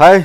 Hi.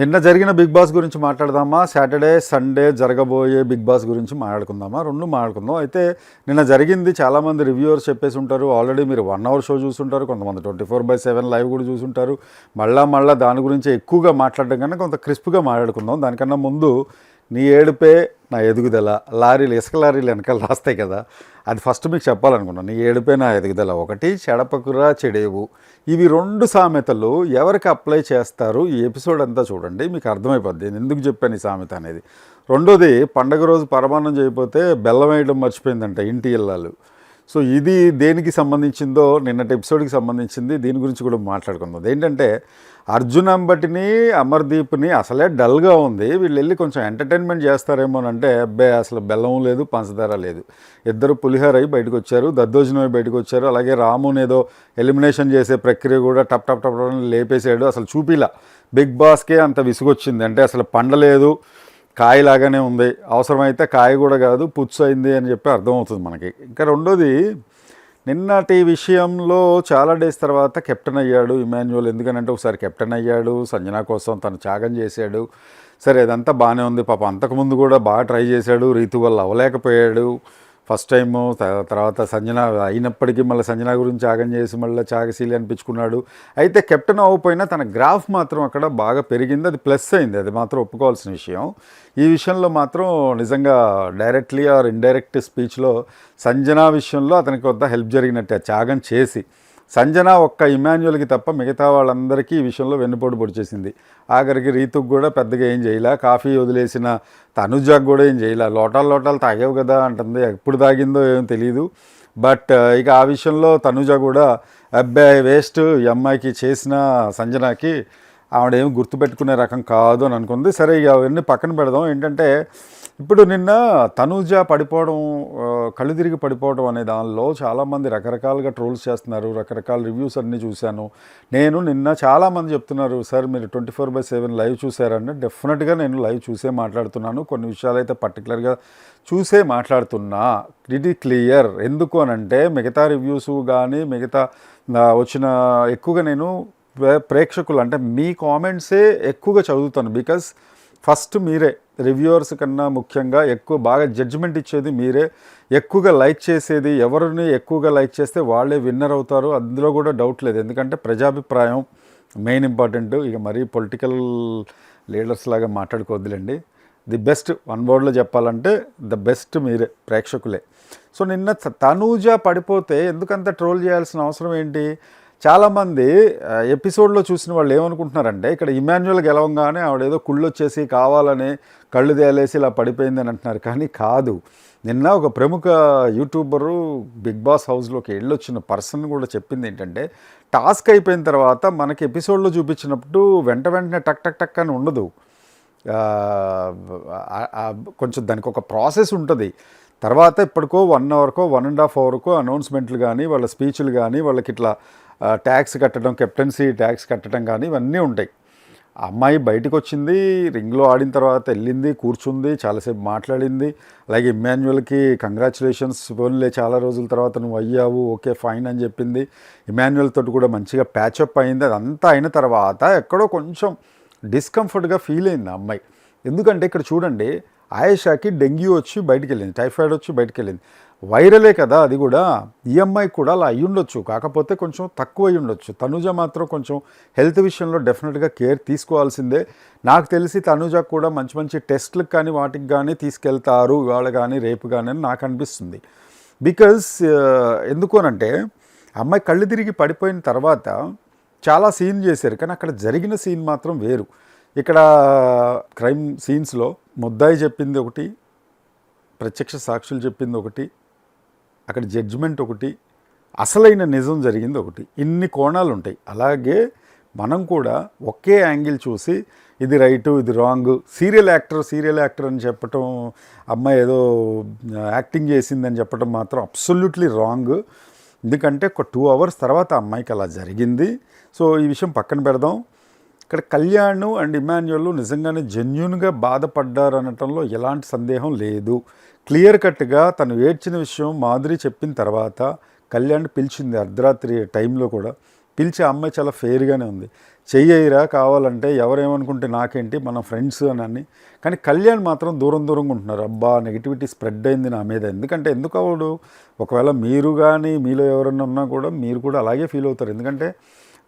నిన్న జరిగిన big boss గురించి మాట్లాడదామా? సాటర్డే సండే జరగబోయే బిగ్ బాస్ గురించి మాట్లాడుకుందామా? రెండు మాట్లాడుకుందాం. అయితే నిన్న జరిగింది చాలామంది రివ్యూవర్స్ చెప్పేసి ఉంటారు. ఆల్రెడీ మీరు వన్ అవర్ షో చూసుంటారు. కొంతమంది twenty four by seven live కూడా చూసుంటారు. మళ్ళా మళ్ళా దాని గురించి ఎక్కువగా మాట్లాడడం కన్నా కొంత క్రిస్ప్గా మాట్లాడుకుందాం. దానికన్నా ముందు నీ ఏడుపే నా ఎదుగుదల. లారీలు ఇసుక లారీలు వెనకాల రాస్తాయి కదా. అది ఫస్ట్ మీకు చెప్పాలనుకున్నాను నీ ఏడుపే నా ఎదుగుదల. ఒకటి చెడపకురా చెడేవు. ఇవి రెండు సామెతలు ఎవరికి అప్లై చేస్తారు? ఈ ఎపిసోడ్ అంతా చూడండి మీకు అర్థమైపోద్ది. నేను ఎందుకు చెప్పాను ఈ సామెత అనేది? రెండోది పండగ రోజు పరమాన్నం చేయకపోతే బెల్లం వేయడం మర్చిపోయిందంట ఇంటి ఇళ్ళాలు సో ఇది దేనికి సంబంధించిందో నిన్నటి ఎపిసోడ్కి సంబంధించింది దీని గురించి కూడా మాట్లాడుకుందాం. ఏంటంటే అర్జున్ అంబటిని అమర్దీప్ని అసలే డల్గా ఉంది. వీళ్ళు వెళ్ళి కొంచెం ఎంటర్టైన్మెంట్ చేస్తారేమోనంటే అబ్బాయి అసలు బెల్లం లేదు పంచదార లేదు. ఇద్దరు పులిహోర అయి బయటకు వచ్చారు దద్దోజనం అయి బయటకు వచ్చారు అలాగే రాముని ఏదో ఎలిమినేషన్ చేసే ప్రక్రియ కూడా టప్ టప్ టప్ లేపేసాడు అసలు చూపిలా. బిగ్ బాస్కే అంత విసుగొచ్చింది. అంటే అసలు పండలేదు. కాయలాగానే ఉంది. అవసరమైతే కాయ కూడా కాదు పుచ్చు అయింది అని చెప్పి అర్థమవుతుంది మనకి. ఇంకా రెండోది నిన్నటి విషయంలో చాలా డేస్ తర్వాత కెప్టెన్ అయ్యాడు ఇమాన్యువల్ ఎందుకనంటే ఒకసారి కెప్టెన్ అయ్యాడు సంజన కోసం తను త్యాగం చేశాడు. సరే ఇదంతా బాగానే ఉంది. పాప అంతకుముందు కూడా బాగా ట్రై చేశాడు. రీతు వల్ల అవ్వలేకపోయాడు. ఫస్ట్ టైం తర్వాత సంజన అయినప్పటికీ మళ్ళీ సంజన గురించి ఆగం చేసి మళ్ళీ చాగశీలి అనిపించుకున్నాడు. అయితే కెప్టెన్ అవ్వకపోయినా తన గ్రాఫ్ మాత్రం అక్కడ బాగా పెరిగింది. అది ప్లస్ అయింది. అది మాత్రం ఒప్పుకోవాల్సిన విషయం. ఈ విషయంలో మాత్రం నిజంగా డైరెక్ట్లీ ఆర్ ఇండైరెక్ట్ స్పీచ్లో సంజన విషయంలో అతనికి కొంత హెల్ప్ జరిగినట్టే. త్యాగం చేసి. సంజన ఒక్క ఇమాన్యువల్కి తప్ప మిగతా వాళ్ళందరికీ ఈ విషయంలో వెన్నుపోటు పొడిచేసింది. ఆఖరికి రీతుకు కూడా పెద్దగా ఏం చేయలే కాఫీ వదిలేసిన తనుజాకు కూడా ఏం చేయలే లోటాలు లోటాలు తాగేవు కదా అంటుంది ఎప్పుడు తాగిందో ఏం తెలియదు బట్ ఇక ఆ విషయంలో తనుజ కూడా అబ్బాయి వేస్ట్ ఈ అమ్మాయికి చేసిన సంజనాకి ఆవిడ గుర్తుపెట్టుకునే రకం కాదు అని అనుకుంది. సరే ఇక అవన్నీ పక్కన పెడదాం. ఏంటంటే ఇప్పుడు నిన్న తనూజ పడిపోవడం కళ్ళు తిరిగి పడిపోవడం అనే దానిలో చాలామంది రకరకాలుగా ట్రోల్స్ చేస్తున్నారు రకరకాల రివ్యూస్ అన్నీ చూశాను. నేను నిన్న చాలామంది చెప్తున్నారు సార్ మీరు twenty four by seven live చూసారంటే డెఫినెట్గా నేను లైవ్ చూసే మాట్లాడుతున్నాను. కొన్ని విషయాలు అయితే పర్టికులర్గా చూసే మాట్లాడుతున్నా. ఇది క్లియర్. ఎందుకు అనంటే మిగతా రివ్యూస్ కానీ మిగతా వచ్చిన ఎక్కువగా నేను ప్రేక్షకులు అంటే మీ కామెంట్సే ఎక్కువగా చదువుతాను. బికాస్ ఫస్ట్ మీరే రివ్యూవర్స్ కన్నా ముఖ్యంగా ఎక్కువ బాగా జడ్జిమెంట్ ఇచ్చేది మీరే. ఎక్కువగా లైక్ చేసేది ఎవరిని ఎక్కువగా లైక్ చేస్తే వాళ్ళే విన్నర్ అవుతారు. అందులో కూడా డౌట్ లేదు. ఎందుకంటే ప్రజాభిప్రాయం మెయిన్ ఇంపార్టెంట్ ఇక మరీ పొలిటికల్ లీడర్స్ లాగా మాట్లాడుకోవద్దులేండి. ది బెస్ట్ వన్ వర్డ్లో చెప్పాలంటే ద బెస్ట్ మీరే ప్రేక్షకులే. సో నిన్న తనూజ పడిపోతే ఎందుకంత ట్రోల్ చేయాల్సిన అవసరం ఏంటి? చాలామంది ఎపిసోడ్లో చూసిన వాళ్ళు ఏమనుకుంటున్నారంటే ఇక్కడ ఇమాన్యువల్ గెలవంగానే ఆవిడేదో కుళ్ళు వచ్చేసి కావాలని కళ్ళు తేలేసి ఇలా పడిపోయింది అని అంటున్నారు. కానీ కాదు. నిన్న ఒక ప్రముఖ యూట్యూబరు బిగ్ బాస్ హౌస్లోకి వెళ్ళొచ్చిన పర్సన్ కూడా చెప్పింది ఏంటంటే టాస్క్ అయిపోయిన తర్వాత మనకి ఎపిసోడ్లో చూపించినప్పుడు వెంట వెంటనే టక్ టక్ టక్ అని ఉండదు. కొంచెం దానికి ఒక ప్రాసెస్ ఉంటుంది. తర్వాత ఇప్పటికో వన్ అవర్కో వన్ అండ్ హాఫ్ అవర్కో అనౌన్స్మెంట్లు కానీ వాళ్ళ స్పీచ్లు కానీ వాళ్ళకి ఇట్లా ట్యాక్స్ కట్టడం కెప్టెన్సీ ట్యాక్స్ కట్టడం కానీ ఇవన్నీ ఉంటాయి. ఆ అమ్మాయి బయటకు వచ్చింది రింగ్లో ఆడిన తర్వాత వెళ్ళింది కూర్చుంది చాలాసేపు మాట్లాడింది. అలాగే ఇమాన్యువల్కి కంగ్రాచులేషన్స్ ఫోన్లే చాలా రోజుల తర్వాత నువ్వు అయ్యావు ఓకే ఫైన్ అని చెప్పింది. ఇమాన్యువల్ తోటి కూడా మంచిగా ప్యాచప్ అయింది. అదంతా అయిన తర్వాత ఎక్కడో కొంచెం డిస్కంఫర్ట్గా ఫీల్ అయింది అమ్మాయి. ఎందుకంటే ఇక్కడ చూడండి ఆయేషాకి డెంగ్యూ వచ్చి బయటికి వెళ్ళింది టైఫాయిడ్ వచ్చి బయటికి వెళ్ళింది. వైరలే కదా అది కూడా. ఈఎంఐ కూడా అలా అయ్యుండొచ్చు ఉండొచ్చు. కాకపోతే కొంచెం తక్కువ అయ్యుండొచ్చు ఉండొచ్చు. తనుజ మాత్రం కొంచెం హెల్త్ విషయంలో డెఫినెట్గా కేర్ తీసుకోవాల్సిందే. నాకు తెలిసి తనుజ కూడా మంచి మంచి టెస్ట్లకు కానీ వాటికి కానీ తీసుకెళ్తారు ఇవాళ కానీ రేపు కానీ అని నాకు అనిపిస్తుంది. బికాజ్ ఎందుకోనంటే అమ్మాయి కళ్ళు తిరిగి పడిపోయిన తర్వాత చాలా సీన్ చేశారు. కానీ అక్కడ జరిగిన సీన్ మాత్రం వేరు. ఇక్కడ క్రైమ్ సీన్స్లో ముద్దాయి చెప్పింది ఒకటి ప్రత్యక్ష సాక్షులు చెప్పింది ఒకటి అక్కడ జడ్జిమెంట్ ఒకటి అసలైన నిజం జరిగింది ఒకటి. ఇన్ని కోణాలు ఉంటాయి అలాగే మనం కూడా ఒకే యాంగిల్ చూసి ఇది రైటు ఇది wrong serial actor serial actor అని చెప్పటం అమ్మాయి ఏదో యాక్టింగ్ చేసిందని చెప్పటం మాత్రం అబ్సల్యూట్లీ రాంగ్. ఎందుకంటే ఒక టూ అవర్స్ తర్వాత అమ్మాయికి అలా జరిగింది. సో ఈ విషయం పక్కన పెడదాం. ఇక్కడ కళ్యాణ్ అండ్ ఇమాన్యువల్ నిజంగానే జెన్యున్గా బాధపడ్డారు అనటంలో ఎలాంటి సందేహం లేదు. క్లియర్ కట్గా తను ఏడ్చిన విషయం మాధురి చెప్పిన తర్వాత కళ్యాణ్ పిలిచింది అర్ధరాత్రి టైంలో కూడా. పిలిచే అమ్మాయి చాలా ఫెయిర్గానే ఉంది. చెయ్యరా కావాలంటే ఎవరేమనుకుంటే నాకేంటి మన ఫ్రెండ్స్ అని అని కానీ కళ్యాణ్ మాత్రం దూరం దూరంగా ఉంటున్నారు. అబ్బా నెగిటివిటీ స్ప్రెడ్ అయింది నా మీద. ఎందుకంటే ఎందుకు అవడు? ఒకవేళ మీరు కానీ మీలో ఎవరన్నా ఉన్నా కూడా మీరు కూడా అలాగే ఫీల్ అవుతారు. ఎందుకంటే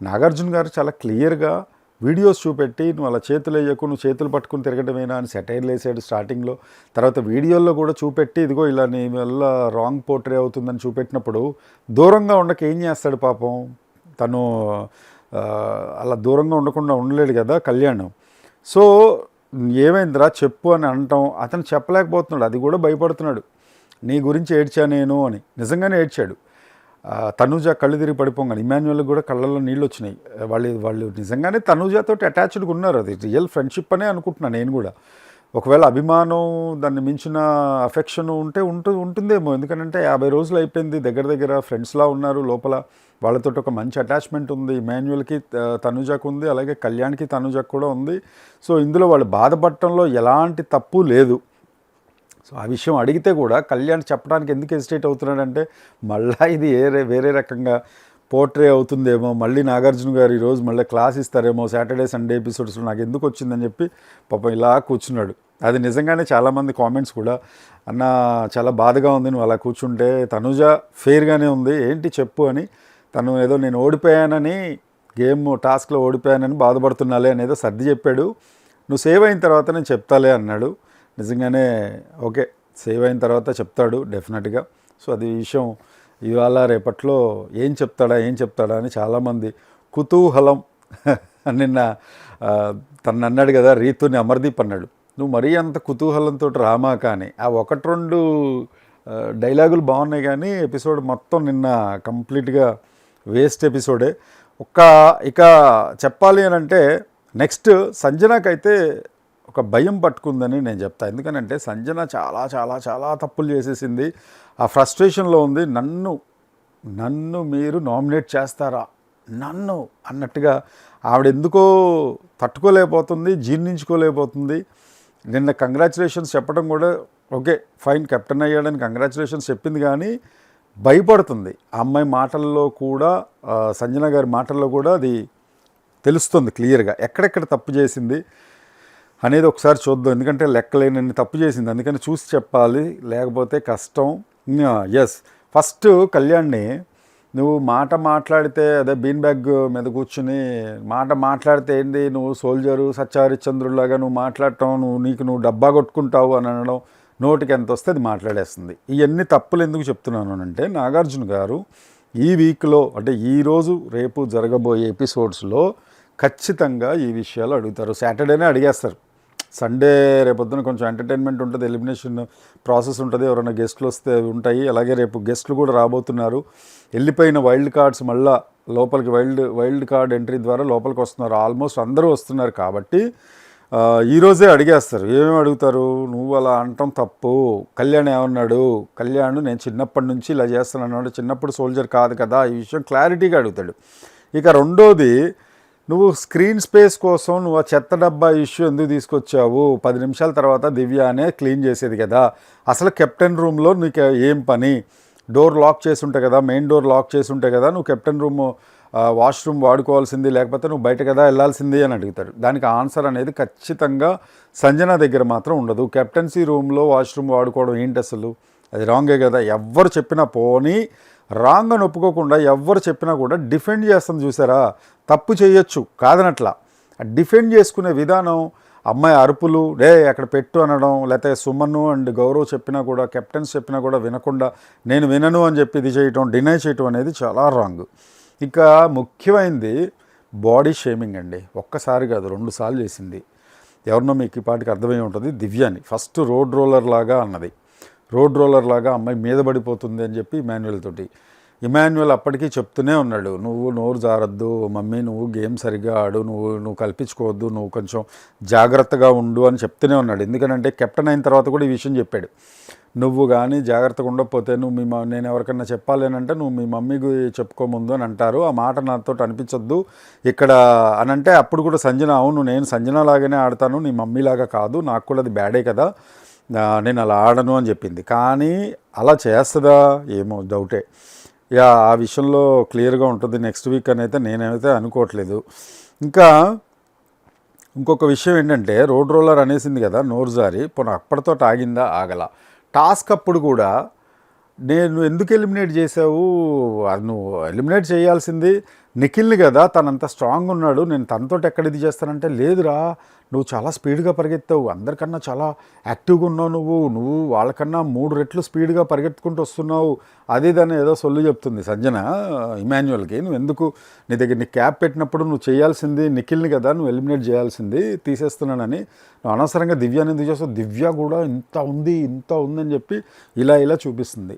నాగార్జున గారు చాలా క్లియర్గా వీడియోస్ చూపెట్టి నువ్వు అలా చేతులు వేయకు నువ్వు చేతులు పట్టుకుని తిరగడమేనా అని సెటైర్లు వేసాడు స్టార్టింగ్లో. తర్వాత వీడియోల్లో కూడా చూపెట్టి ఇదిగో ఇలా నీ వల్ల రాంగ్ పోర్ట్రే అవుతుందని చూపెట్టినప్పుడు దూరంగా ఉండక ఏం చేస్తాడు పాపం? తను అలా దూరంగా ఉండకుండా ఉండలేడు కదా కళ్యాణం. సో ఏమైందిరా చెప్పు అని అనటం అతను చెప్పలేకపోతున్నాడు. అది కూడా భయపడుతున్నాడు. నీ గురించి ఏడ్చా నేను అని. నిజంగానే ఏడ్చాడు. తనూజ కళ్ళు తిరిగి పడిపోగానే ఇమాన్యువల్కి కూడా కళ్ళల్లో నీళ్ళు వచ్చినాయి. వాళ్ళు వాళ్ళు నిజంగానే తనూజతో అటాచ్డ్గా ఉన్నారు. అది రియల్ ఫ్రెండ్షిప్ అనే అనుకుంటున్నాను నేను కూడా. ఒకవేళ అభిమానం దాన్ని మించిన అఫెక్షన్ ఉంటే ఉంటు ఉంటుందేమో. ఎందుకంటే యాభై రోజులు అయిపోయింది దగ్గర దగ్గర ఫ్రెండ్స్లా ఉన్నారు. లోపల వాళ్ళతో ఒక మంచి అటాచ్మెంట్ ఉంది. ఇమాన్యువల్కి తనుజాకు తనుజకు ఉంది. అలాగే కళ్యాణ్కి తనుజకు కూడా ఉంది. సో ఇందులో వాళ్ళు బాధపడటంలో ఎలాంటి తప్పు లేదు. సో ఆ విషయం అడిగితే కూడా కళ్యాణ్ చెప్పడానికి ఎందుకు హెసిటేట్ అవుతున్నాడంటే మళ్ళీ ఇది వేరే వేరే రకంగా పోర్ట్రే అవుతుందేమో మళ్ళీ నాగార్జున గారు ఈరోజు మళ్ళీ క్లాస్ ఇస్తారేమో సాటర్డే సండే ఎపిసోడ్స్లో నాకు ఎందుకు వచ్చిందని చెప్పి పాపం ఇలా కూర్చున్నాడు. అది నిజంగానే చాలామంది కామెంట్స్ కూడా అన్న చాలా బాధగా ఉంది నువ్వు అలా కూర్చుంటే తనుజ ఫెయిర్గానే ఉంది ఏంటి చెప్పు అని తను ఏదో నేను ఓడిపోయానని గేమ్ టాస్క్లో ఓడిపోయానని బాధపడుతున్నాలే అనేదో సర్ది చెప్పాడు. నువ్వు సేవ్ అయిన తర్వాత నేను చెప్తాలే అన్నాడు. నిజంగానే ఓకే సేవ్ అయిన తర్వాత చెప్తాడు డెఫినెట్గా. సో అది విషయం ఇవాళ రేపట్లో ఏం చెప్తాడా ఏం చెప్తాడా అని చాలామంది కుతూహలం నిన్న తను అన్నాడు కదా రీతుని అమర్దీప్ అన్నాడు. నువ్వు మరీ అంత కుతూహలంతో రామా కానీ ఆ ఒకటి రెండు డైలాగులు బాగున్నాయి కానీ ఎపిసోడ్ మొత్తం నిన్న కంప్లీట్గా వేస్ట్ ఎపిసోడే. ఒక్క ఇక చెప్పాలి అని అంటే నెక్స్ట్ సంజనాకైతే ఒక భయం పట్టుకుందని నేను చెప్తా. ఎందుకనంటే సంజన చాలా చాలా చాలా తప్పులు చేసేసింది. ఆ ఫ్రస్ట్రేషన్లో ఉంది. నన్ను నన్ను మీరు నామినేట్ చేస్తారా? నన్ను అన్నట్టుగా ఆవిడ ఎందుకో తట్టుకోలేకపోతుంది జీర్ణించుకోలేకపోతుంది. నిన్న కంగ్రాచులేషన్స్ చెప్పడం కూడా ఓకే ఫైన్ కెప్టెన్ అయ్యాడని కంగ్రాచులేషన్స్ చెప్పింది కానీ భయపడుతుంది. ఆ అమ్మాయి మాటల్లో కూడా సంజన గారి మాటల్లో కూడా అది తెలుస్తుంది క్లియర్గా. ఎక్కడెక్కడ తప్పు చేసింది అనేది ఒకసారి చూద్దాం. ఎందుకంటే లెక్కలేనన్ని తప్పు చేసింది. అందుకని చూసి చెప్పాలి. లేకపోతే కష్టం. ఎస్ ఫస్ట్ కళ్యాణ్ని నువ్వు మాట మాట్లాడితే అదే బీన్ బ్యాగ్ మీద కూర్చుని మాట మాట్లాడితే ఏంటి నువ్వు సోల్జరు సత్యహరిశ్చంద్రులాగా నువ్వు మాట్లాడటం నువ్వు నీకు నువ్వు డబ్బా కొట్టుకుంటావు అని అనడం నోటికి ఎంత వస్తే అది మాట్లాడేస్తుంది. ఇవన్నీ తప్పులు ఎందుకు చెప్తున్నాను అంటే నాగార్జున గారు ఈ వీక్లో అంటే ఈరోజు రేపు జరగబోయే ఎపిసోడ్స్లో ఖచ్చితంగా ఈ విషయాలు అడుగుతారు. సాటర్డేనే అడిగేస్తారు. సండే రేపొద్దున కొంచెం ఎంటర్టైన్మెంట్ ఉంటుంది ఎలిమినేషన్ ప్రాసెస్ ఉంటుంది. ఎవరైనా గెస్ట్లు వస్తే ఉంటాయి. అలాగే రేపు గెస్ట్లు కూడా రాబోతున్నారు. వెళ్ళిపోయిన వైల్డ్ కార్డ్స్ మళ్ళా లోపలికి వైల్డ్ వైల్డ్ కార్డ్ ఎంట్రీ ద్వారా లోపలికి వస్తున్నారు. ఆల్మోస్ట్ అందరూ వస్తున్నారు కాబట్టి ఈరోజే అడిగేస్తారు. ఏమేమి అడుగుతారు? నువ్వు అలా అనటం తప్పు. కళ్యాణ్ ఏమన్నాడు? కళ్యాణ్ నేను చిన్నప్పటి నుంచి ఇలా చేస్తాను అన్నాడు చిన్నప్పుడు సోల్జర్ కాదు కదా. ఈ విషయం క్లారిటీగా అడుగుతాడు. ఇక రెండోది నువ్వు స్క్రీన్ స్పేస్ కోసం నువ్వు ఆ చెత్త డబ్బా ఇష్యూ ఎందుకు తీసుకొచ్చావు? పది నిమిషాల తర్వాత దివ్య అనే క్లీన్ చేసేది కదా. అసలు కెప్టెన్ రూమ్లో నీకు ఏం పని? డోర్ లాక్ చేసి ఉంటే కదా మెయిన్ డోర్ లాక్ చేసి ఉంటే కదా నువ్వు కెప్టెన్ రూమ్ వాష్రూమ్ వాడుకోవాల్సింది లేకపోతే నువ్వు బయట కదా వెళ్ళాల్సింది అని అడుగుతాడు. దానికి ఆన్సర్ అనేది ఖచ్చితంగా సంజన దగ్గర మాత్రం ఉండదు. కెప్టెన్సీ రూమ్లో వాష్రూమ్ వాడుకోవడం ఏంటి అసలు? అది రాంగే కదా. ఎవ్వరు చెప్పినా పోనీ రాంగ్ అని ఒప్పుకోకుండా ఎవ్వరు చెప్పినా కూడా డిఫెండ్ చేస్తుంది చూసారా? తప్పు చేయొచ్చు కాదనట్లా. డిఫెండ్ చేసుకునే విధానం అమ్మాయి అరుపులు డే అక్కడ పెట్టు అనడం లేకపోతే సుమన్ను అండ్ గౌరవ్ చెప్పినా కూడా కెప్టెన్స్ చెప్పినా కూడా వినకుండా నేను వినను అని చెప్పి ఇది చేయటం డినై చేయటం అనేది చాలా రాంగ్. ఇక ముఖ్యమైనది బాడీ షేమింగ్ అండి. ఒక్కసారి కాదు రెండు సార్లు చేసింది. ఎవరినో మీకు ఈ పాటికి అర్థమై ఉంటుంది దివ్యాని. ఫస్ట్ రోడ్ రోలర్ లాగా అన్నది. రోడ్ రోలర్ లాగా అమ్మాయి మీద పడిపోతుంది అని చెప్పి ఇమాన్యువల్ తోటి. ఇమాన్యువల్ అప్పటికీ చెప్తూనే ఉన్నాడు నువ్వు నోరు జారద్దు మమ్మీ నువ్వు గేమ్ సరిగ్గా ఆడు నువ్వు నువ్వు కల్పించుకోవద్దు నువ్వు కొంచెం జాగ్రత్తగా ఉండు అని చెప్తూనే ఉన్నాడు. ఎందుకంటే కెప్టెన్ అయిన తర్వాత కూడా ఈ విషయం చెప్పాడు. నువ్వు కానీ జాగ్రత్తగా ఉండకపోతే నువ్వు మీ నేను ఎవరికన్నా చెప్పాలేనంటే నువ్వు మీ మమ్మీకి చెప్పుకోముందు అని అంటారు. ఆ మాట నాతో అనిపించొద్దు. ఇక్కడ అని అంటే అప్పుడు కూడా సంజన అవును నేను సంజన లాగానే ఆడతాను నీ మమ్మీలాగా కాదు నాకు కూడా అది బ్యాడే కదా నేను అలా ఆడను అని చెప్పింది. కానీ అలా చేస్తుందా ఏమో డౌటే. యా ఆ విషయంలో క్లియర్గా ఉంటుంది. నెక్స్ట్ వీక్ అని అయితే నేనైతే అనుకోవట్లేదు. ఇంకా ఇంకొక విషయం ఏంటంటే రోడ్ రోలర్ అనేసింది కదా నోరు జారి పోనీ అప్పటితో ఆగిందా? ఆగల. టాస్క్ అప్పుడు కూడా నేను ఎందుకు ఎలిమినేట్ చేసావు అది నువ్వు ఎలిమినేట్ చేయాల్సింది నిఖిల్ని కదా తనంత స్ట్రాంగ్ ఉన్నాడు. నేను తనతో ఎక్కడ ఇది చేస్తానంటే లేదురా నువ్వు చాలా స్పీడ్గా పరిగెత్తావు. అందరికన్నా చాలా యాక్టివ్గా ఉన్నావు నువ్వు. నువ్వు వాళ్ళకన్నా మూడు రెట్లు స్పీడ్గా పరిగెత్తుకుంటూ వస్తున్నావు. అది దాన్ని ఏదో సొల్లు చెప్తుంది. సంజన ఇమాన్యువల్కి నువ్వు ఎందుకు నీ దగ్గర నీ క్యాప్ పెట్టినప్పుడు నువ్వు చేయాల్సింది నిఖిల్ని కదా నువ్వు ఎలిమినేట్ చేయాల్సింది తీసేస్తున్నానని. నువ్వు అనవసరంగా దివ్యాని ఎందుకు చేస్తావు? దివ్య కూడా ఇంత ఉంది ఇంత ఉందని చెప్పి ఇలా ఇలా చూపిస్తుంది.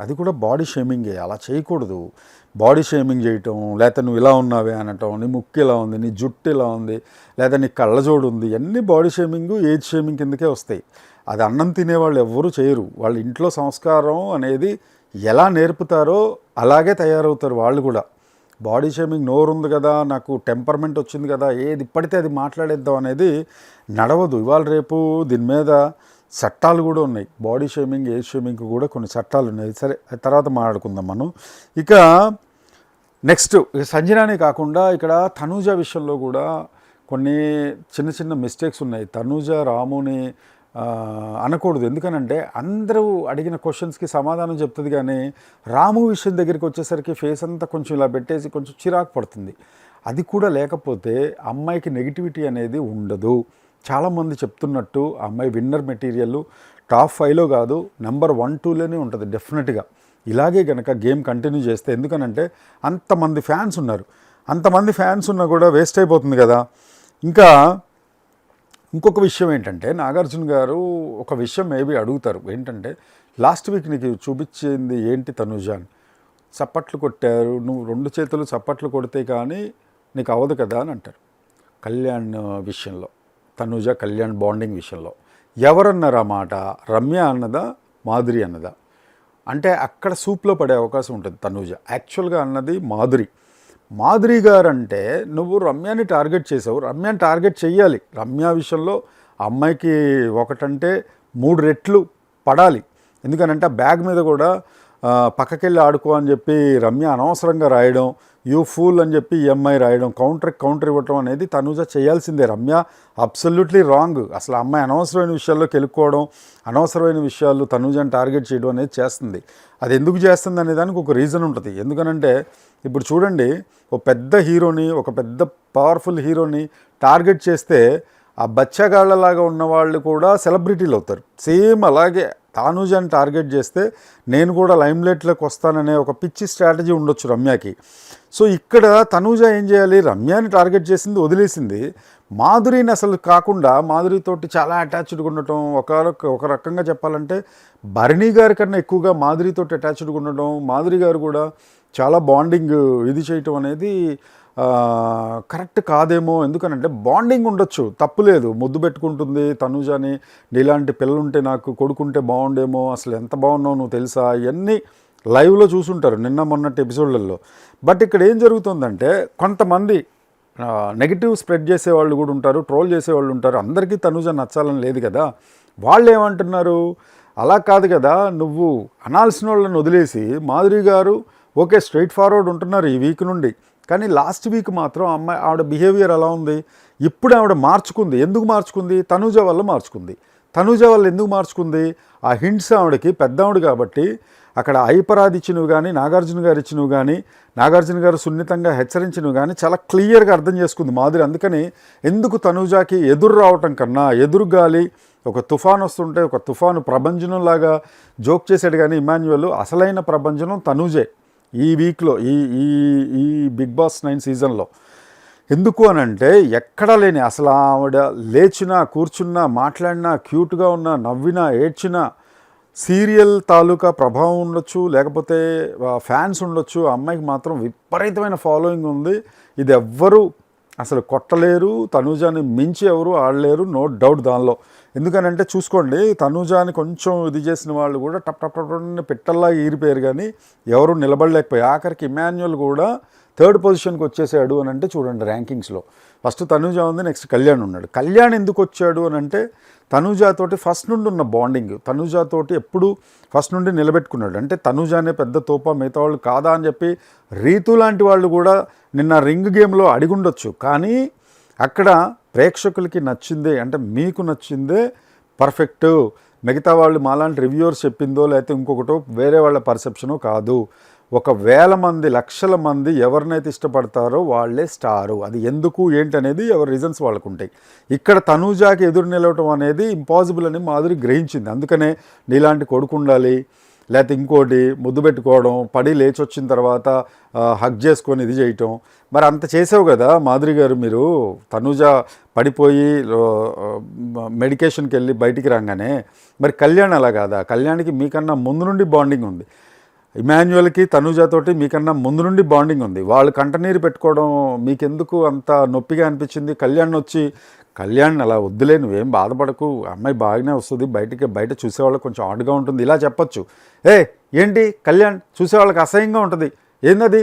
అది కూడా బాడీ షేమింగే అలా చేయకూడదు. బాడీ షేమింగ్ చేయటం లేకపోతే నువ్వు ఇలా ఉన్నావే అనటం నీ ముక్కు ఇలా ఉంది నీ జుట్టు ఇలా ఉంది లేదా నీ కళ్ళజోడు ఉంది ఇవన్నీ బాడీ షేమింగ్ ఏజ్ షేమింగ్ కిందకే వస్తాయి. అది అన్నం తినేవాళ్ళు ఎవ్వరూ చేయరు. వాళ్ళ ఇంట్లో సంస్కారం అనేది ఎలా నేర్పుతారో అలాగే తయారవుతారు వాళ్ళు కూడా. బాడీ షేమింగ్ నోరు ఉంది కదా నాకు టెంపర్మెంట్ వచ్చింది కదా ఏది పడితే అది మాట్లాడేద్దాం అనేది నడవదు. ఇవాళ రేపు దీని మీద చట్టాలు కూడా ఉన్నాయి. బాడీ షేమింగ్ ఏజ్ షేమింగ్ కూడా కొన్ని చట్టాలు ఉన్నాయి. సరే తర్వాత మాట్లాడుకుందాం మనం. ఇక నెక్స్ట్ సంజనానే కాకుండా ఇక్కడ తనూజ విషయంలో కూడా కొన్ని చిన్న చిన్న మిస్టేక్స్ ఉన్నాయి. తనూజ రాముని అనకూడదు. ఎందుకనంటే అందరూ అడిగిన క్వశ్చన్స్కి సమాధానం చెప్తుంది కానీ రాము విషయం దగ్గరికి వచ్చేసరికి ఫేస్ అంతా కొంచెం ఇలా పెట్టేసి కొంచెం చిరాకు పడుతుంది. అది కూడా లేకపోతే అమ్మాయికి నెగిటివిటీ అనేది ఉండదు. చాలామంది చెప్తున్నట్టు ఆ అమ్మాయి విన్నర్ మెటీరియల్ టాప్ ఫైవ్లో కాదు నెంబర్ వన్ టూలోనే ఉంటుంది డెఫినెట్గా. ఇలాగే కనుక గేమ్ కంటిన్యూ చేస్తే ఎందుకనంటే అంతమంది ఫ్యాన్స్ ఉన్నారు. అంతమంది ఫ్యాన్స్ ఉన్నా కూడా వేస్ట్ అయిపోతుంది కదా. ఇంకా ఇంకొక విషయం ఏంటంటే నాగార్జున గారు ఒక విషయం మేబీ అడుగుతారు. ఏంటంటే లాస్ట్ వీక్ నీకు చూపించింది ఏంటి తనుజాన్ అని. చప్పట్లు కొట్టారు నువ్వు రెండు చేతులు చప్పట్లు కొడితే కానీ నీకు అవ్వదు కదా అని అంటారు. కళ్యాణ్ విషయంలో. తనుజ కళ్యాణ్ బాండింగ్ విషయంలో. ఎవరన్నారు ఆ మాట? రమ్య అన్నదా? మాధురి అన్నదా? అంటే అక్కడ సూప్లో పడే అవకాశం ఉంటుంది తనూజ. యాక్చువల్గా అన్నది మాధురి. మాధురి గారు అంటే నువ్వు రమ్యాని టార్గెట్ చేసావు. రమ్యాని టార్గెట్ చేయాలి రమ్య విషయంలో అమ్మాయికి ఒకటంటే మూడు రెట్లు పడాలి. ఎందుకనంటే ఆ బ్యాగ్ మీద కూడా పక్కకెళ్ళి ఆడుకో అని చెప్పి రమ్య అనవసరంగా రాయడం యూ ఫూల్ అని చెప్పి ఈఎంఐ రాయడం కౌంటర్ కౌంటర్ ఇవ్వటం అనేది తనూజ చేయాల్సిందే రమ్య. అబ్సల్యూట్లీ రాంగ్ అసలు అమ్మాయి అనవసరమైన విషయాల్లో కెలుక్కోవడం అనవసరమైన విషయాలు తనూజని టార్గెట్ చేయడం అనేది చేస్తుంది. అది ఎందుకు చేస్తుంది అనే దానికి ఒక రీజన్ ఉంటుంది. ఎందుకనంటే ఇప్పుడు చూడండి ఒక పెద్ద హీరోని ఒక పెద్ద పవర్ఫుల్ హీరోని టార్గెట్ చేస్తే ఆ బచ్చగాళ్ళలాగా ఉన్న వాళ్ళు కూడా సెలబ్రిటీలు అవుతారు. సేమ్ అలాగే తానుజాని టార్గెట్ చేస్తే నేను కూడా లైమ్లైట్లోకి వస్తాననే ఒక పిచ్చి స్ట్రాటజీ ఉండొచ్చు రమ్యకి. సో ఇక్కడ తనూజ ఏం చేయాలి? రమ్యాని టార్గెట్ చేసింది వదిలేసింది. మాధురిని అసలు కాకుండా మాధురితోటి చాలా అటాచ్డ్గా ఉండటం ఒక ఒక రకంగా చెప్పాలంటే భరణి గారి కన్నా ఎక్కువగా మాధురితోటి అటాచ్డ్గా ఉండటం మాధురి గారు కూడా చాలా బాండింగ్ ఇది చేయటం అనేది కరెక్ట్ కాదేమో ఎందుకనంటే బాండింగ్ ఉండొచ్చు తప్పులేదు ముద్దు పెట్టుకుంటుంది తనుజని నీలాంటి పిల్లలుంటే నాకు కొడుకుంటే బాగుండేమో అసలు ఎంత బాగున్నావు నువ్వు తెలుసా? ఇవన్నీ లైవ్లో చూసుంటారు నిన్న మొన్నటి ఎపిసోడ్లలో. బట్ ఇక్కడ ఏం జరుగుతుందంటే కొంతమంది నెగిటివ్ స్ప్రెడ్ చేసేవాళ్ళు కూడా ఉంటారు ట్రోల్ చేసేవాళ్ళు ఉంటారు. అందరికీ తనుజ నచ్చాలని లేదు కదా. వాళ్ళు ఏమంటున్నారు అలా కాదు కదా నువ్వు అనాల్సిన వాళ్ళని వదిలేసి మాధురి గారు ఓకే స్ట్రైట్ ఫార్వర్డ్ ఉంటున్నారు ఈ వీక్ నుండి. కానీ లాస్ట్ వీక్ మాత్రం అమ్మాయి ఆవిడ బిహేవియర్ ఎలా ఉంది? ఇప్పుడు ఆవిడ మార్చుకుంది. ఎందుకు మార్చుకుంది? తనూజ వల్ల మార్చుకుంది. తనూజ వల్ల ఎందుకు మార్చుకుంది? ఆ హింట్స్ ఆవిడకి పెద్దవాడు కాబట్టి అక్కడ ఐపరాది ఇచ్చినవి కానీ నాగార్జున గారు ఇచ్చినవి కానీ నాగార్జున గారు సున్నితంగా హెచ్చరించినవి కానీ చాలా క్లియర్గా అర్థం చేసుకుంది మాధురి. అందుకని ఎందుకు తనుజాకి ఎదురు రావటం కన్నా ఎదురు గాలి ఒక తుఫాన్ వస్తుంటే ఒక తుఫాను ప్రభంజనంలాగా జోక్ చేశాడు కానీ ఇమాన్యువల్ అసలైన ప్రభంజనం తనుజే. ఈ వీక్లో ఈ ఈ ఈ బిగ్ బాస్ నైన్ సీజన్లో ఎందుకు అని అంటే ఎక్కడా లేని అసలు ఆవిడ లేచినా కూర్చున్నా మాట్లాడినా క్యూట్గా ఉన్నా నవ్వినా ఏడ్చినా సీరియల్ తాలూకా ప్రభావం ఉండొచ్చు లేకపోతే ఫ్యాన్స్ ఉండొచ్చు ఆ అమ్మాయికి మాత్రం విపరీతమైన ఫాలోయింగ్ ఉంది. ఇది ఎవ్వరూ అసలు కొట్టలేరు. తనుజాని మించి ఎవరు ఆడలేరు. నో డౌట్ దానిలో. ఎందుకనంటే చూసుకోండి తనుజాని కొంచెం ఇది చేసిన వాళ్ళు కూడా టప్ టప్ టప్ పిట్టల్లా పెట్టల్లా ఈరిపోయారు కానీ ఎవరు నిలబడలేకపోయారు. ఆఖరికి ఇమాన్యుల్ కూడా థర్డ్ పొజిషన్కి వచ్చేసాడు అని అంటే చూడండి ర్యాంకింగ్స్లో. ఫస్ట్ తనూజ ఉంది నెక్స్ట్ కళ్యాణ్ ఉన్నాడు. కళ్యాణ్ ఎందుకు వచ్చాడు అని అంటే తనూజాతోటి ఫస్ట్ నుండి ఉన్న బాండింగ్ తనూజాతోటి ఎప్పుడు ఫస్ట్ నుండి నిలబెట్టుకున్నాడు. అంటే తనూజానే పెద్ద తోప మిగతా వాళ్ళు కాదా అని చెప్పి రీతు లాంటి వాళ్ళు కూడా నిన్న రింగ్ గేమ్లో అడిగుండొచ్చు. కానీ అక్కడ ప్రేక్షకులకి నచ్చిందే అంటే మీకు నచ్చిందే పర్ఫెక్ట్ మిగతా వాళ్ళు మాలాంటి రివ్యూవర్స్ చెప్పిందో లేకపోతే ఇంకొకటో వేరే వాళ్ళ పర్సెప్షనో కాదు. ఒక వేల మంది లక్షల మంది ఎవరినైతే ఇష్టపడతారో వాళ్ళే స్టారు. అది ఎందుకు ఏంటనేది ఎవరి రీజన్స్ వాళ్ళకు ఉంటాయి ఇక్కడ తనూజాకి ఎదురు నిలవటం అనేది ఇంపాసిబుల్ అని మాధురి గ్రహించింది. అందుకనే నీలాంటి కొడుకు ఉండాలి లేకపోతే ఇంకోటి ముద్దు పెట్టుకోవడం పడి లేచి వచ్చిన తర్వాత హగ్ చేసుకొని ఇది చేయటం. మరి అంత చేసావు కదా మాధురి గారు మీరు. తనూజ పడిపోయి మెడికేషన్కి వెళ్ళి బయటికి రాగానే మరి కళ్యాణ్ అలా కాదా? కళ్యాణ్కి మీకన్నా ముందు నుండి బాండింగ్ ఉంది. ఇమాన్యువల్కి తనుజాతోటి మీకన్నా ముందు నుండి బాండింగ్ ఉంది. వాళ్ళు కంటనీరు పెట్టుకోవడం మీకెందుకు అంత నొప్పిగా అనిపించింది? కళ్యాణ్ వచ్చి కళ్యాణ్ అలా వద్దులే నువ్వేం బాధపడకు అమ్మాయి బాగానే వస్తుంది బయటికి బయట చూసేవాళ్ళకి కొంచెం ఆడుగా ఉంటుంది ఇలా చెప్పొచ్చు. ఏ ఏంటి కళ్యాణ్ చూసేవాళ్ళకి అసహ్యంగా ఉంటుంది ఏందది?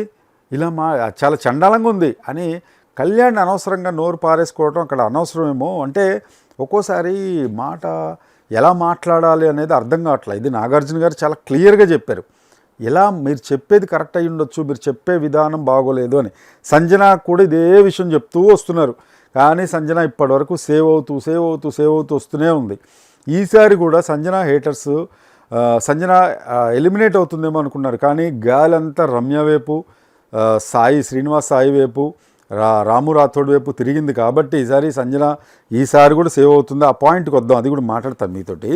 ఇలా మా చాలా చండాలంగా ఉంది అని కళ్యాణ్ అనవసరంగా నోరు పారేసుకోవడం అక్కడ అనవసరమేమో అంటే ఒక్కోసారి మాట ఎలా మాట్లాడాలి అనేది అర్థం కావట్లేదు. ఇది నాగార్జున గారు చాలా క్లియర్గా చెప్పారు. ఎలా మీరు చెప్పేది కరెక్ట్ అయి ఉండొచ్చు మీరు చెప్పే విధానం బాగోలేదు అని సంజన కూడా ఇదే విషయం చెప్తూ వస్తున్నారు. కానీ సంజన ఇప్పటివరకు సేవ్ అవుతూ సేవ్ అవుతూ సేవ్ అవుతూ వస్తూనే ఉంది. ఈసారి కూడా సంజన హేటర్స్ సంజన ఎలిమినేట్ అవుతుందేమో అనుకున్నారు. కానీ గాలంతా రమ్య వైపు సాయి శ్రీనివాస్ సాయి వైపు రా రాము రాథోడ్ వైపు తిరిగింది కాబట్టి ఈసారి సంజన ఈసారి కూడా సేవ్ అవుతుంది? ఆ పాయింట్కి వద్దాం. అది కూడా మాట్లాడతాను మీతోటి.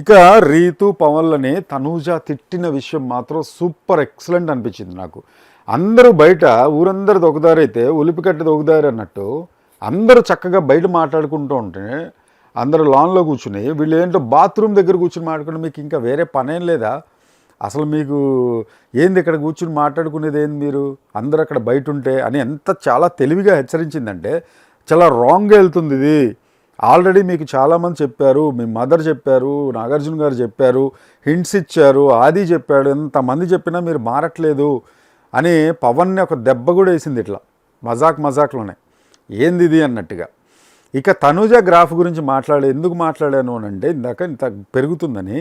ఇక రీతు పవన్లని తనూజ తిట్టిన విషయం మాత్రం సూపర్ ఎక్సలెంట్ అనిపించింది నాకు. అందరూ బయట ఊరందరిది ఒకదారైతే ఉలిపికట్ట దొకదారి అన్నట్టు అందరూ చక్కగా బయట మాట్లాడుకుంటూ ఉంటే అందరూ లాన్లో కూర్చుని వీళ్ళు ఏంటో బాత్రూమ్ దగ్గర కూర్చుని మాట్లాడుకుంటే మీకు ఇంకా వేరే పనేం లేదా? అసలు మీకు ఏంది ఇక్కడ కూర్చుని మాట్లాడుకునేది ఏంది మీరు? అందరూ అక్కడ బయట ఉంటే అని ఎంత చాలా తెలివిగా హెచ్చరించిందంటే చాలా రాంగ్గా వెళ్తుంది ఇది. ఆల్రెడీ మీకు చాలామంది చెప్పారు మీ మదర్ చెప్పారు నాగార్జున గారు చెప్పారు హింట్స్ ఇచ్చారు ఆది చెప్పాడు ఎంతమంది చెప్పినా మీరు మారట్లేదు అని పవన్ని ఒక దెబ్బ కూడా వేసింది ఇట్లా. మజాక్ మజాక్లోనే. ఏంది ఇది అన్నట్టుగా. ఇక తనుజ గ్రాఫ్ గురించి మాట్లాడే ఎందుకు మాట్లాడాను అని అంటే ఇందాక ఇంత పెరుగుతుందని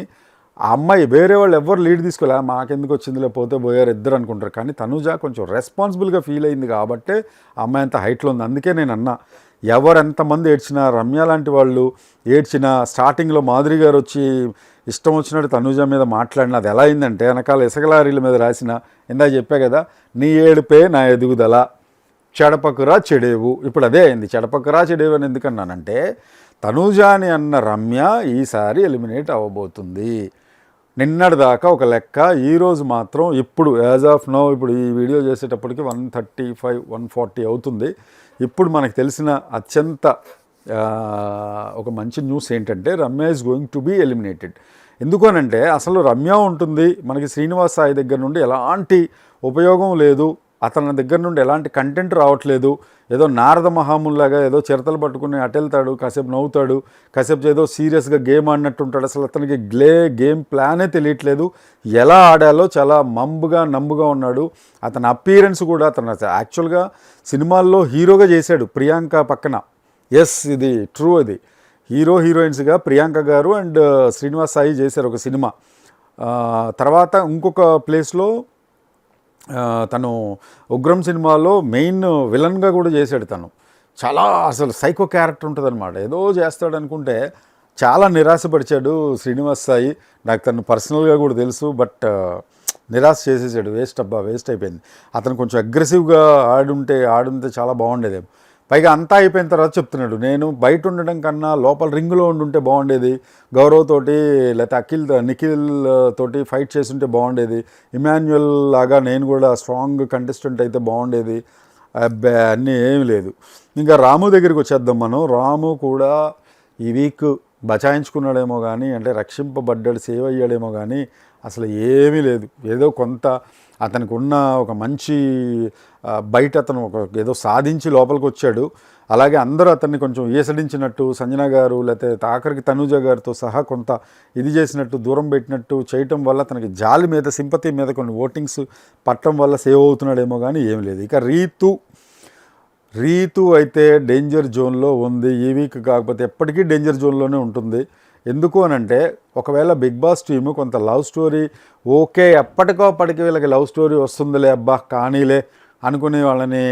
ఆ అమ్మాయి వేరే వాళ్ళు ఎవరు లీడ్ తీసుకోలే మాకెందుకు వచ్చిందిలే పోతే పోయారు ఇద్దరు అనుకుంటారు. కానీ తనుజ కొంచెం రెస్పాన్సిబుల్గా ఫీల్ అయింది కాబట్టే అమ్మాయి అంత హైట్లో ఉంది అందుకే నేను అన్నా. ఎవరు ఎంతమంది ఏడ్చినా రమ్య లాంటి వాళ్ళు ఏడ్చినా స్టార్టింగ్లో మాధురి గారు వచ్చి ఇష్టం వచ్చినట్టు తనుజ మీద మాట్లాడిన అది ఎలా అయిందంటే వెనకాల ఇసగలారీల మీద రాసిన ఇందా చెప్పా కదా నీ ఏడుపే నా ఎదుగుదల. చెడపకురా చెడేవు. ఇప్పుడు అదే అయింది. చెడపకురా చెడేవు అని ఎందుకన్నానంటే తనూజాని అన్న రమ్య ఈసారి ఎలిమినేట్ అవ్వబోతుంది. నిన్నటిదాకా ఒక లెక్క ఈరోజు మాత్రం ఇప్పుడు యాజ్ ఆఫ్ నో ఇప్పుడు ఈ వీడియో చేసేటప్పటికి one thirty five one forty అవుతుంది. ఇప్పుడు మనకు తెలిసిన అత్యంత ఒక మంచి న్యూస్ ఏంటంటే Ramya is going to be eliminated ఎందుకనంటే అసలు రమ్య ఉంటుంది. మనకి శ్రీనివాస్ సాయి దగ్గర నుండి ఎలాంటి ఉపయోగం లేదు. అతని దగ్గర నుండి ఎలాంటి కంటెంట్ రావట్లేదు. ఏదో నారద మహాముల్లాగా ఏదో చిరతలు పట్టుకుని అటెళ్తాడు కాసేపు నవ్వుతాడు కాసేపు ఏదో సీరియస్గా గేమ్ ఆడినట్టు ఉంటాడు అసలు అతనికి గ్లే గేమ్ ప్లానే తెలియట్లేదు. ఎలా ఆడాలో చాలా మంబుగా నంబుగా ఉన్నాడు. అతని అపీరెన్స్ కూడా అతను యాక్చువల్గా సినిమాల్లో హీరోగా చేశాడు ప్రియాంక పక్కన. ఎస్ ఇది ట్రూ అది. హీరో హీరోయిన్స్గా ప్రియాంక గారు అండ్ శ్రీనివాస్ సాయి చేశారు ఒక సినిమా. తర్వాత ఇంకొక ప్లేస్లో తను ఉగ్రం సినిమాలో మెయిన్ విలన్గా కూడా చేశాడు తను. చాలా అసలు సైకో క్యారెక్టర్ ఉంటుంది అనమాట ఏదో చేస్తాడు అనుకుంటే చాలా నిరాశపరిచాడు శ్రీనివాస్ సాయి. నాకు తను పర్సనల్గా కూడా తెలుసు బట్ నిరాశ చేసేసాడు. వేస్ట్ అబ్బా వేస్ట్ అయిపోయింది. అతను కొంచెం అగ్రెసివ్గా ఆడుంటే ఆడుంటే చాలా బాగుండేదేమో. పైగా అంతా అయిపోయిన తర్వాత చెప్తున్నాడు. నేను బయట ఉండడం కన్నా లోపల రింగులో ఉండుంటే బాగుండేది. గౌరవ్ తోటి లేకపోతే అఖిల్ నిఖిల్ తోటి ఫైట్ చేస్తుంటే బాగుండేది. ఇమాన్యుయల్ లాగా నేను కూడా స్ట్రాంగ్ కంటెస్టెంట్ అయితే బాగుండేది. అన్నీ ఏమి లేదు. ఇంకా రాము దగ్గరికి వచ్చేద్దాం మనం. రాము కూడా ఈ వీక్ బచాయించుకున్నాడేమో కానీ అంటే రక్షింపబడ్డాడు సేవ్ అయ్యాడేమో కానీ అసలు ఏమీ లేదు. ఏదో కొంత అతనికి ఉన్న ఒక మంచి బయట అతను ఒక ఏదో సాధించి లోపలికి వచ్చాడు. అలాగే అందరూ అతన్ని కొంచెం ఈసడించినట్టు సంజన గారు లేకపోతే ఆఖరికి తనుజ గారితో సహా కొంత ఇది చేసినట్టు దూరం పెట్టినట్టు చేయటం వల్ల తనకి జాలి మీద సింపతి మీద కొన్ని ఓటింగ్స్ పట్టడం వల్ల సేవ్ అవుతున్నాడేమో కానీ ఏం లేదు. ఇక రీతు రీతు అయితే డేంజర్ జోన్లో ఉంది. ఈ వీక్ కాకపోతే ఎప్పటికీ డేంజర్ జోన్లోనే ఉంటుంది. ఎందుకు అని అంటే ఒకవేళ బిగ్ బాస్ టీము కొంత లవ్ స్టోరీ ఓకే ఎప్పటికో అప్పటికి వీళ్ళకి లవ్ స్టోరీ వస్తుందిలే అబ్బా కానీలే. అనుకునే వాళ్ళని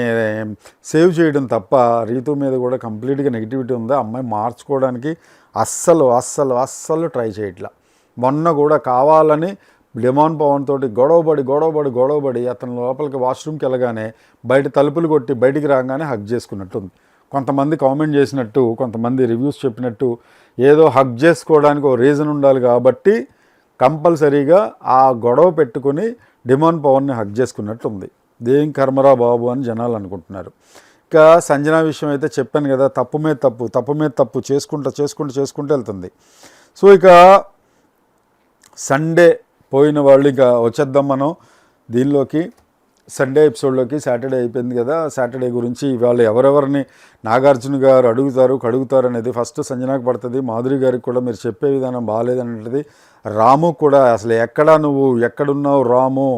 సేవ్ చేయడం తప్ప రీతు మీద కూడా కంప్లీట్గా నెగిటివిటీ ఉంది. అమ్మాయి మార్చుకోవడానికి అస్సలు అస్సలు అస్సలు ట్రై చేయట్లా. మొన్న కూడా కావాలని డిమాండ్ పవన్ తోటి గొడవపడి గొడవపడి గొడవపడి అతను లోపలికి వాష్రూమ్కి వెళ్ళగానే బయట తలుపులు కొట్టి బయటికి రాగానే హగ్ చేసుకున్నట్టుంది. కొంతమంది కామెంట్ చేసినట్టు కొంతమంది రివ్యూస్ చెప్పినట్టు ఏదో హగ్ చేసుకోవడానికి ఒక రీజన్ ఉండాలి కాబట్టి కంపల్సరీగా ఆ గొడవ పెట్టుకుని డిమాన్ పవన్ని హగ్ చేసుకున్నట్టుంది. దేం కర్మరా బాబు అని జనాలు అనుకుంటున్నారు. ఇంకా సంజన విషయం అయితే చెప్పాను కదా తప్పు మీద తప్పు తప్పు మీద తప్పు చేసుకుంటూ చేసుకుంటూ చేసుకుంటూ వెళ్తుంది. సో ఇక సండే పోయిన వాళ్ళు ఇక వచ్చేద్దాం మనం దీనిలోకి. సండే ఎపిసోడ్లోకి సాటర్డే అయిపోయింది కదా సాటర్డే గురించి వాళ్ళు ఎవరెవరిని నాగార్జున గారు అడుగుతారు కడుగుతారు అనేది ఫస్ట్ సంజనాకు పడుతుంది. మాధురి గారికి కూడా మీరు చెప్పే విధానం బాగాలేదనేది రాము కూడా అసలు ఎక్కడ నువ్వు ఎక్కడున్నావు రాము?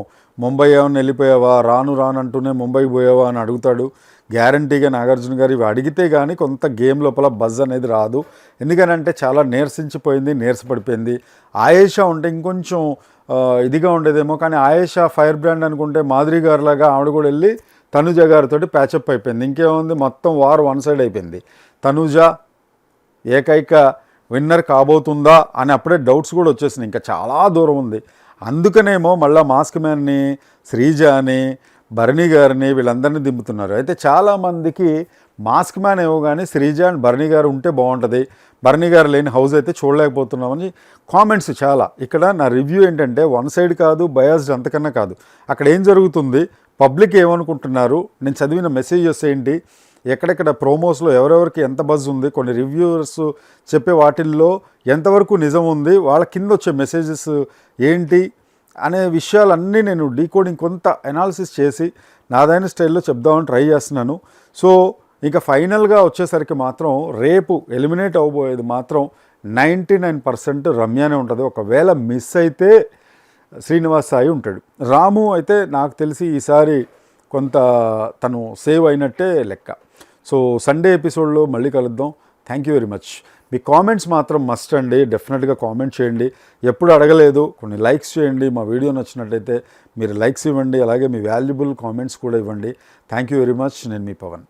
ముంబై ఏమైనా వెళ్ళిపోయావా? రాను రాను అంటూనే ముంబై పోయావా అని అడుగుతాడు. గ్యారంటీగా నాగార్జున గారు ఇవి అడిగితే కానీ కొంత గేమ్ లోపల బజ్ అనేది రాదు. ఎందుకనంటే చాలా నీరసించిపోయింది నీరసపడిపోయింది. ఆయేషా ఉంటే ఇంకొంచెం ఇదిగా ఉండేదేమో కానీ ఆయేషా ఫైర్ బ్రాండ్ అనుకుంటే మాధురి గారిలాగా ఆవిడ కూడా వెళ్ళి తనుజ గారితో ప్యాచప్ అయిపోయింది. ఇంకేముంది? మొత్తం వార్ వన్ సైడ్ అయిపోయింది. తనుజ ఏకైక విన్నర్ కాబోతుందా అని అప్పుడే డౌట్స్ కూడా వచ్చేసినాయి. ఇంకా చాలా దూరం ఉంది. అందుకనేమో మళ్ళీ మాస్క్ మ్యాన్ని శ్రీజ అని భరణి గారిని వీళ్ళందరినీ దింపుతున్నారు. అయితే చాలామందికి మాస్క్ మ్యాన్ ఏమో కానీ శ్రీజ అండ్ భరణి గారు ఉంటే బాగుంటుంది. భరణి గారు లేని హౌస్ అయితే చూడలేకపోతున్నామని కామెంట్స్ చాలా. ఇక్కడ నా రివ్యూ ఏంటంటే వన్ సైడ్ కాదు బయాస్డ్ అంతకన్నా కాదు. అక్కడ ఏం జరుగుతుంది? పబ్లిక్ ఏమనుకుంటున్నారు? నేను చదివిన మెసేజెస్ ఏంటి? ఎక్కడెక్కడ ప్రోమోస్లో ఎవరెవరికి ఎంత బజ్ ఉంది కొన్ని రివ్యూవర్స్ చెప్పే వాటిల్లో ఎంతవరకు నిజం ఉంది వాళ్ళ కింద వచ్చే మెసేజెస్ ఏంటి అనే విషయాలన్నీ నేను డీకోడింగ్ కొంత అనాలిసిస్ చేసి నాదైన స్టైల్లో చెప్దామని ట్రై చేస్తున్నాను. సో ఇంకా ఫైనల్గా వచ్చేసరికి మాత్రం రేపు ఎలిమినేట్ అవ్వబోయేది మాత్రం నైంటీ నైన్ పర్సెంట్ రమ్యానే ఉంటుంది. ఒకవేళ మిస్ అయితే శ్రీనివాస్ సాయి ఉంటాడు. రాము అయితే నాకు తెలిసి ఈసారి కొంత తను సేవ్ అయినట్టే లెక్క. సో సండే ఎపిసోడ్లో మళ్ళీ కలుద్దాం. థ్యాంక్ యూ వెరీ మచ్ మీ కామెంట్స్ మాత్రం మస్ట్ అండి. డెఫినెట్గా కామెంట్ చేయండి. ఎప్పుడు అడగలేదు కొన్ని లైక్స్ చేయండి. మా వీడియో నచ్చినట్టయితే మీరు లైక్స్ ఇవ్వండి. అలాగే మీ వాల్యుబుల్ కామెంట్స్ కూడా ఇవ్వండి. థ్యాంక్ యూ వెరీ మచ్ నేను మీ పవన్.